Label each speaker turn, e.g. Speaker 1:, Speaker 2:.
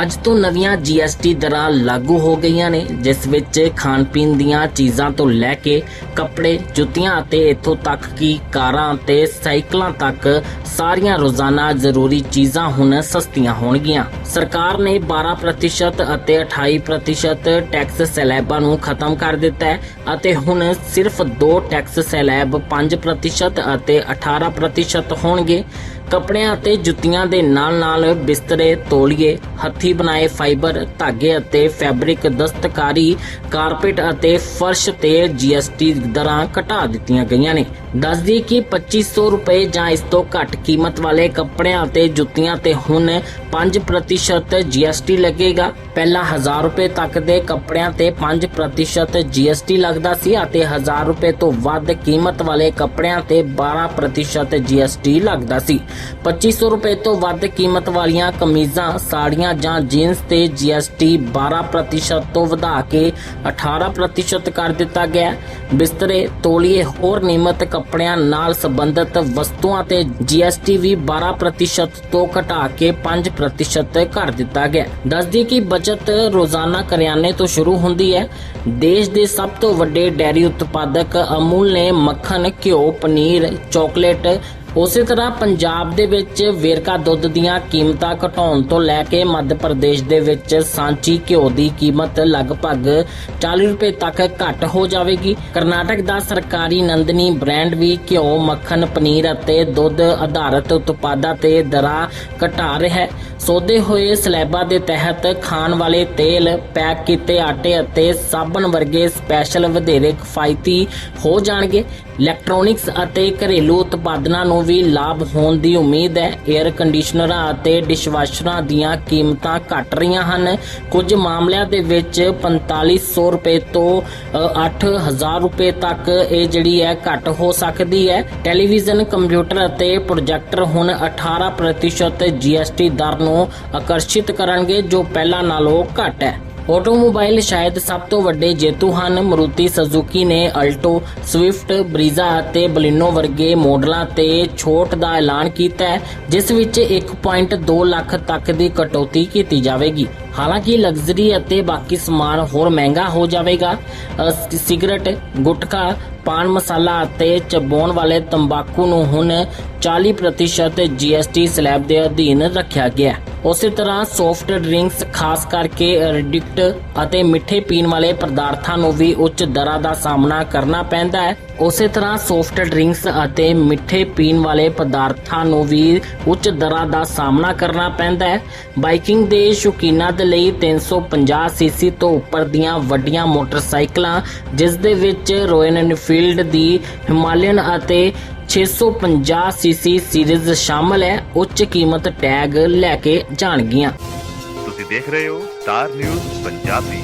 Speaker 1: ਅੱਜ ਤੋਂ ਨਵੀਆਂ GST ਦਰਾਂ ਲਾਗੂ ਹੋ ਗਈਆਂ ਨੇ ਜਿਸ ਵਿੱਚ ਖਾਣ ਪੀਣ ਦੀਆਂ ਚੀਜ਼ਾਂ ਤੋਂ ਲੈ ਕੇ ਕੱਪੜੇ ਜੁੱਤੀਆਂ ਅਤੇ ਇੱਥੋਂ ਤੱਕ ਕਿ ਕਾਰਾਂ ਤੇ ਸਾਈਕਲਾਂ ਤੱਕ ਸਾਰੀਆਂ ਰੋਜ਼ਾਨਾ ਜ਼ਰੂਰੀ ਚੀਜ਼ਾਂ ਹੁਣ ਸਸਤੀਆਂ ਹੋਣਗੀਆਂ। ਸਰਕਾਰ ਨੇ 12% ਅਤੇ 28% ਟੈਕਸ ਸਲੈਬਾਂ ਨੂੰ ਖਤਮ ਕਰ ਦਿੱਤਾ ਹੈ ਅਤੇ ਹੁਣ ਸਿਰਫ ਦੋ ਟੈਕਸ ਸਲੈਬ 5% ਅਤੇ 18% ਹੋਣਗੇ। ਕੱਪੜਿਆਂ ਅਤੇ ਜੁੱਤੀਆਂ ਦੇ ਨਾਲ-ਨਾਲ ਬਿਸਤਰੇ, ਤੋਲੀਏ, ਹੱਥੀ ਬਣਾਏ ਫਾਈਬਰ, ਧਾਗੇ ਅਤੇ ਫੈਬਰਿਕ ਦਸਤਕਾਰੀ, ਕਾਰਪੇਟ ਅਤੇ ਫਰਸ਼ ਤੇ GST ਦਰਾਂ ਘਟਾ ਦਿੱਤੀਆਂ ਗਈਆਂ ਨੇ। ਦੱਸਦੀ ਕਿ 2500 ਰੁਪਏ ਜਾਂ ਇਸ ਤੋਂ ਘੱਟ ਕੀਮਤ ਵਾਲੇ ਕੱਪੜਿਆਂ ਅਤੇ ਜੁੱਤੀਆਂ ਤੇ ਹੁਣ 5% GST ਲੱਗੇਗਾ। ਪਹਿਲਾਂ 1000 ਰੁਪਏ ਤੱਕ ਦੇ ਕੱਪੜਿਆਂ ਤੇ 5% GST ਲੱਗਦਾ ਸੀ ਅਤੇ 1000 ਰੁਪਏ ਤੋਂ ਵੱਧ ਕੀਮਤ ਵਾਲੇ ਕੱਪੜਿਆਂ ਤੇ 12% GST ਲੱਗਦਾ ਸੀ। 2500 ਰੁਪਏ ਤੋਂ ਵੱਧ ਕੀਮਤ ਵਾਲੀਆਂ ਕਮੀਜ਼ਾਂ, ਸਾੜੀਆਂ ਜਾਂ ਜੀਨਸ ਤੇ GST 12% ਤੋਂ ਵਧਾ ਕੇ 18% ਕਰ ਦਿੱਤਾ ਗਿਆ ਬਿਸਤਰੇ, ਤੋਲੀਏ ਹੋਰ ਨਿਯਮਤ ਕੱਪੜਿਆਂ ਨਾਲ ਸੰਬੰਧਿਤ ਵਸਤੂਆਂ ਤੇ GST ਵੀ 12% ਤੋਂ ਘਟਾ ਕੇ 5% ਕਰ ਦਿੱਤਾ ਗਿਆ ਹੈ। ਦੱਸਦੀ ਕਿ ਬਚਤ ਰੋਜ਼ਾਨਾ ਕਰਿਆਨੇ ਤੋਂ ਸ਼ੁਰੂ ਹੁੰਦੀ ਹੈ ਦੇਸ਼ ਦੇ ਸਭ ਤੋਂ ਵੱਡੇ ਡੈਰੀ ਉਤਪਾਦਕ ਅਮੂਲ ਨੇ ਮੱਖਣ ਘਿਓ ਪਨੀਰ ਚਾਕਲੇਟ ਉਸੇ ਤਰ੍ਹਾਂ ਪੰਜਾਬ ਦੇ ਵਿੱਚ ਵੇਰਕਾ ਦੁੱਧ ਦੀਆਂ ਕੀਮਤਾਂ ਘਟਾਉਣ ਤੋਂ ਲੈ ਕੇ ਮੱਧ ਪ੍ਰਦੇਸ਼ ਦੇ ਵਿੱਚ ਸਾਂਚੀ ਘਿਓ ਦੀ ਕੀਮਤ ਲਗਭਗ 40 ਰੁਪਏ ਤੱਕ ਘੱਟ ਹੋ ਜਾਵੇਗੀ। ਕਰਨਾਟਕ ਦਾ ਸਰਕਾਰੀ ਨੰਦਨੀ ਬ੍ਰਾਂਡ ਵੀ ਘਿਓ, ਮੱਖਣ, ਪਨੀਰ ਅਤੇ ਦੁੱਧ ਆਧਾਰਿਤ ਉਤਪਾਦਾਂ ਤੇ ਦਰਾਂ ਘਟਾ ਰਿਹਾ ਹੈ। ਸੋਧੇ ਹੋਏ ਸਲੈਬਾਂ ਦੇ ਤਹਿਤ ਖਾਣ ਵਾਲੇ ਤੇਲ, ਪੈਕ ਕੀਤੇ ਆਟੇ ਅਤੇ ਸਾਬਣ ਵਰਗੇ ਸਪੈਸ਼ਲ ਵਧੇਰੇ ਕਿਫਾਇਤੀ ਹੋ ਜਾਣਗੇ। ਇਲੈਕਟ੍ਰੋਨਿਕਸ ਅਤੇ ਘਰੇਲੂ ਉਤਪਾਦਨਾਂ ਨੂੰ ਵੀ ਲਾਭ ਹੋਣ ਦੀ ਉਮੀਦ ਹੈ। 에ਅਰ ਕੰਡੀਸ਼ਨਰਾਂ ਅਤੇ ਡਿਸ਼ਵਾਸ਼ਰਾਂ ਦੀਆਂ ਕੀਮਤਾਂ ਘਟ ਰਹੀਆਂ ਹਨ। ਕੁਝ ਮਾਮਲਿਆਂ ਦੇ ਵਿੱਚ 4500 ਰੁਪਏ ਤੋਂ ਅ, 8000 ਰੁਪਏ ਤੱਕ ਇਹ ਜਿਹੜੀ ਹੈ ਘਟ ਹੋ ਸਕਦੀ ਹੈ। ਟੈਲੀਵਿਜ਼ਨ ਕੰਪਿਊਟਰ ਅਤੇ ਪ੍ਰੋਜੈਕਟਰ ਹੁਣ 18% GST ਦਰ ਨੂੰ ਆਕਰਸ਼ਿਤ ਕਰਨਗੇ ਜੋ ਪਹਿਲਾਂ ਨਾਲੋਂ ਘੱਟ ਹੈ। ਆਟੋਮੋਬਾਈਲ ਸ਼ਾਇਦ ਸਭ ਤੋਂ ਵੱਡੇ ਜੇਤੂ ਹਨ। ਮਰੂਤੀ ਸੁਜ਼ੂਕੀ ਨੇ ਅਲਟੋ ਸਵਿਫਟ ਬਰੀਜ਼ਾ ਅਤੇ ਬਲਿਨੋ ਵਰਗੇ ਮਾਡਲਾਂ ਤੇ ਛੋਟ ਦਾ ਐਲਾਨ ਕੀਤਾ ਹੈ, ਜਿਸ ਵਿੱਚ 1.2 ਲੱਖ ਤੱਕ ਦੀ ਕਟੌਤੀ ਕੀਤੀ ਜਾਵੇਗੀ। ਹਾਲਾਂਕਿ ਲਗਜ਼ਰੀ ਅਤੇ ਬਾਕੀ ਸਮਾਨ ਹੋਰ ਮਹਿੰਗਾ ਹੋ ਜਾਵੇਗਾ। ਸਿਗਰਟ ਗੁਟਖਾ ਪਾਨ ਮਸਾਲਾ ਅਤੇ ਚਬਾਉਣ ਵਾਲੇ ਤੰਬਾਕੂ ਨੂੰ ਹੁਣ 40% GST ਸਲੈਬ ਦੇ ਅਧੀਨ ਰੱਖਿਆ ਗਿਆ। ਉਸੇ ਤਰ੍ਹਾਂ ਸੌਫਟ ਡਰਿੰਕਸ ਖਾਸ ਕਰਕੇ ਰਿਡਿਕਟ ਅਤੇ ਮਿੱਠੇ ਪੀਣ ਵਾਲੇ ਪਦਾਰਥਾਂ ਨੂੰ ਵੀ ਉੱਚ ਦਰਾਂ ਦਾ ਸਾਹਮਣਾ ਕਰਨਾ ਪੈਂਦਾ ਹੈ। ਉਸੇ ਤਰ੍ਹਾਂ ਸੌਫਟ ਡਰਿੰਕਸ ਅਤੇ ਮਿੱਠੇ ਪੀਣ ਵਾਲੇ ਪਦਾਰਥਾਂ ਨੂੰ ਵੀ ਉੱਚ ਦਰਾਂ ਦਾ ਸਾਹਮਣਾ ਕਰਨਾ ਪੈਂਦਾ ਹੈ। ਬਾਈਕਿੰਗ ਦੇ ਸ਼ੌਕੀਨਾਂ ਦੇ ਲਈ 350 ਸੀਸੀ ਤੋਂ ਉੱਪਰ ਦੀਆਂ ਵੱਡੀਆਂ ਮੋਟਰਸਾਈਕਲਾਂ, ਜਿਸ ਦੇ ਵਿੱਚ ਰੋਇਲ ਐਨਫੀਲਡ ਦੀ ਹਿਮਾਲਯਨ ਅਤੇ 650 ਸੀਸੀ ਸੀਰੀਜ਼ ਸ਼ਾਮਲ ਹੈ। ਉੱਚ ਕੀਮਤ ਟੈਗ ਲੈ ਕੇ ਜਾਣਗੀਆਂ।
Speaker 2: ਤੁਸੀਂ ਦੇਖ ਰਹੇ ਹੋ ਸਟਾਰ ਨਿਊਜ਼ ਪੰਜਾਬੀ।